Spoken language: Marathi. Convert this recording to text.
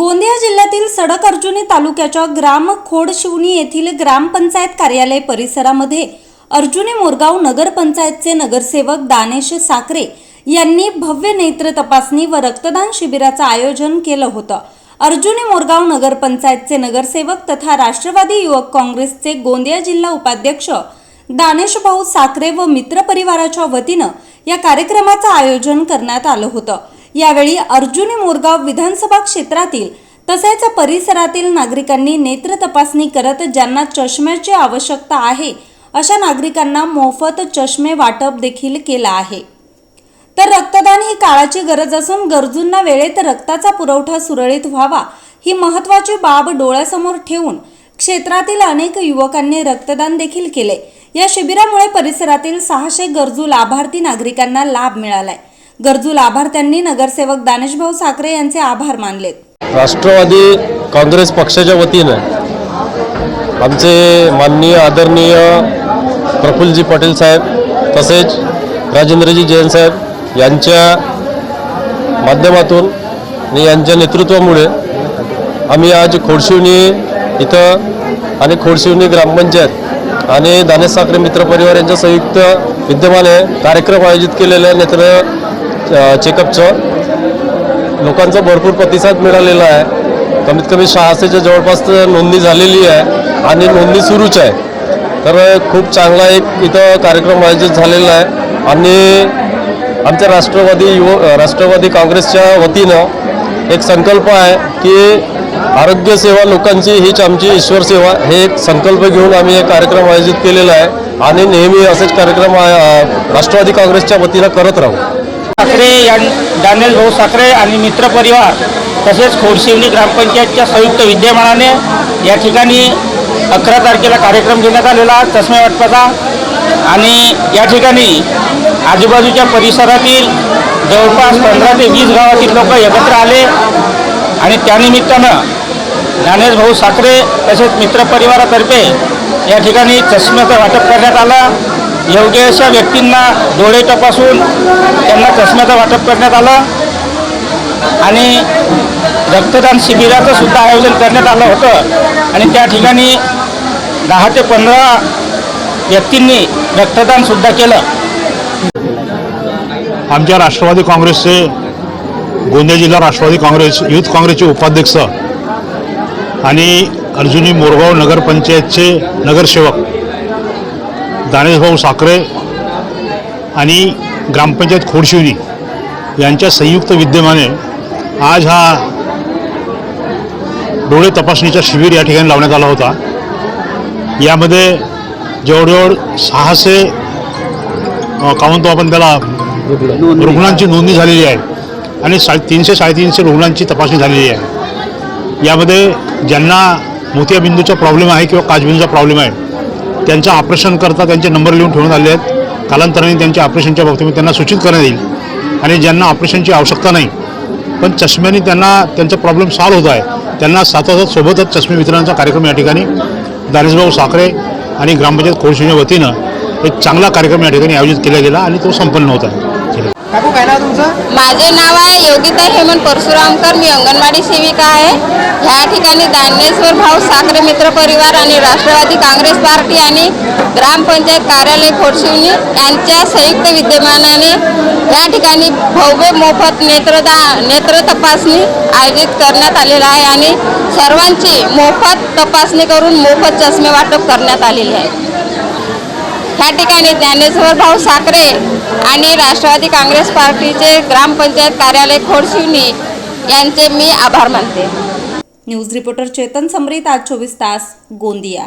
गोंदिया जिल्ह्यातील सडक अर्जुनी तालुक्याच्या ग्राम खोडशिवणी येथील ग्रामपंचायत कार्यालय परिसरामध्ये अर्जुनी मोरगाव नगरपंचायतचे नगरसेवक दानेश साखरे यांनी भव्य नेत्र तपासणी व रक्तदान शिबिराचं आयोजन केलं होतं. अर्जुनी मोरगाव नगरपंचायतचे नगरसेवक तथा राष्ट्रवादी युवक काँग्रेसचे गोंदिया जिल्हा उपाध्यक्ष दानेश भाऊ साखरे व मित्र परिवाराच्या वतीनं या कार्यक्रमाचं आयोजन करण्यात आलं होतं. यावेळी अर्जुनी मोरगाव विधानसभा क्षेत्रातील तसेच परिसरातील नागरिकांनी नेत्र तपासणी करत ज्यांना चष्म्याची आवश्यकता आहे अशा नागरिकांना मोफत चष्मे वाटप देखील केला आहे. तर रक्तदान ही काळाची गरज असून गरजूंना वेळेत रक्ताचा पुरवठा सुरळीत व्हावा ही महत्त्वाची बाब डोळ्यासमोर ठेवून क्षेत्रातील अनेक युवकांनी रक्तदान देखील केले. या शिबिरामुळे परिसरातील सहाशे गरजू लाभार्थी नागरिकांना लाभ मिळालाय. गरजू लाभार्थ्यांनी नगरसेवक दानेशभाऊ साखरे यांचे आभार मानलेत. राष्ट्रवादी काँग्रेस पक्षाच्या वतीनं आमचे माननीय आदरणीय प्रफुल्लजी पटेल साहेब तसेच राजेंद्रजी जैन साहेब यांच्या माध्यमातून आणि यांच्या नेतृत्वामुळे आम्ही आज खोडशिवणी इथं आणि खोडशिवणी ग्रामपंचायत आणि दानेश साखरे मित्र परिवार यांच्या संयुक्त विद्यमाने कार्यक्रम आयोजित केलेले आहे नेत्र चेकअपचं लोकांचा भरपूर प्रतिसाद मिळालेला आहे. कमीत कमी सहाशेच्या जवळपास तर नोंदणी झालेली आहे आणि नोंदणी सुरूच आहे. तर खूप चांगला एक इथं कार्यक्रम आयोजित झालेला आहे. आणि आमच्या राष्ट्रवादी युव राष्ट्रवादी काँग्रेसच्या वतीनं एक संकल्प आहे की आरोग्यसेवा लोकांची हीच आमची ईश्वर सेवा. हे एक संकल्प घेऊन आम्ही एक कार्यक्रम आयोजित केलेला आहे आणि नेहमी असेच कार्यक्रम राष्ट्रवादी काँग्रेसच्या वतीनं करत राहू. साखरे यां दानियल भाऊ साखरे आणि मित्र परिवार तसेच खोडशिवणी ग्रामपंचायतच्या संयुक्त विद्यमानाने या ठिकाणी अकरा तारखेला कार्यक्रम घेण्यात आलेला चष्मे वाटपाचा. आणि या ठिकाणी आजूबाजूच्या परिसरातील जवळपास पंधरा ते वीस गावातील लोक एकत्र आले आणि त्यानिमित्तानं ज्ञानेश भाऊ साखरे तसेच मित्रपरिवारातर्फे या ठिकाणी चष्म्याचं वाटप करण्यात आलं. योग्य अशा व्यक्तींना डोळे तपासून त्यांना चष्म्याचं वाटप करण्यात आलं आणि रक्तदान शिबिराचं सुद्धा आयोजन करण्यात आलं होतं. आणि त्या ठिकाणी दहा ते पंधरा व्यक्तींनी रक्तदानसुद्धा केलं. आमच्या राष्ट्रवादी काँग्रेसचे गोंदिया जिल्हा राष्ट्रवादी काँग्रेस युथ काँग्रेसचे उपाध्यक्ष आणि अर्जुनी मोरगाव नगरपंचायतचे नगरसेवक दानेशभाऊ साखरे आणि ग्रामपंचायत खोडशिवनी यांच्या संयुक्त विद्यमाने आज हा डोळे तपासणीचा शिबिर या ठिकाणी लावण्यात आला होता. यामध्ये जवळजवळ सहाशे का म्हणतो आपण त्याला रुग्णांची नोंदणी झालेली आहे आणि साडे तीनशे साडेतीनशे रुग्णांची तपासणी झालेली आहे. यामध्ये ज्यांना मोतियाबिंदूचा प्रॉब्लेम आहे किंवा काजबिंदूचा प्रॉब्लेम आहे त्यांच्या ऑपरेशन करता त्यांचे नंबर लिहून ठेवण्यात आले आहेत. कालांतराने त्यांच्या ऑपरेशनच्या बाबतीमध्ये त्यांना सूचित करण्यात येईल. आणि ज्यांना ऑपरेशनची आवश्यकता नाही पण चष्म्याने त्यांना त्यांचा प्रॉब्लेम सॉल्व्ह होत आहे. त्यांना साथोसाथ सोबतच चष्मे वितरणाचा कार्यक्रम या ठिकाणी दानेशभाऊ साखरे आणि ग्रामपंचायत खोडशिवच्या वतीनं एक चांगला कार्यक्रम या ठिकाणी आयोजित केला गेला आणि तो संपन्न होत आहे. काकू काय नाव तुमचं? माझे नाव आहे योगिता हेमंत परशुरामकर. मी अंगणवाडी सेविका आहे. ह्या ठिकाणी दानेश्वर भाऊ साखरे मित्र परिवार आणि राष्ट्रवादी काँग्रेस पार्टी आणि ग्रामपंचायत कार्यालय खोडशिवणी यांच्या संयुक्त विद्यमानाने या ठिकाणी भव्य मोफत नेत्रदा नेत्र तपासणी आयोजित करण्यात आलेला आहे आणि सर्वांची मोफत तपासणी करून मोफत चष्मे वाटप करण्यात आलेले आहे. ह्या ठिकाणी ज्ञानेश्वर भाऊ साखरे आणि राष्ट्रवादी काँग्रेस पार्टीचे ग्रामपंचायत कार्यालय खोडशिवनी यांचे मी आभार मानते. न्यूज रिपोर्टर चेतन समरीत आज चोवीस तास गोंदिया.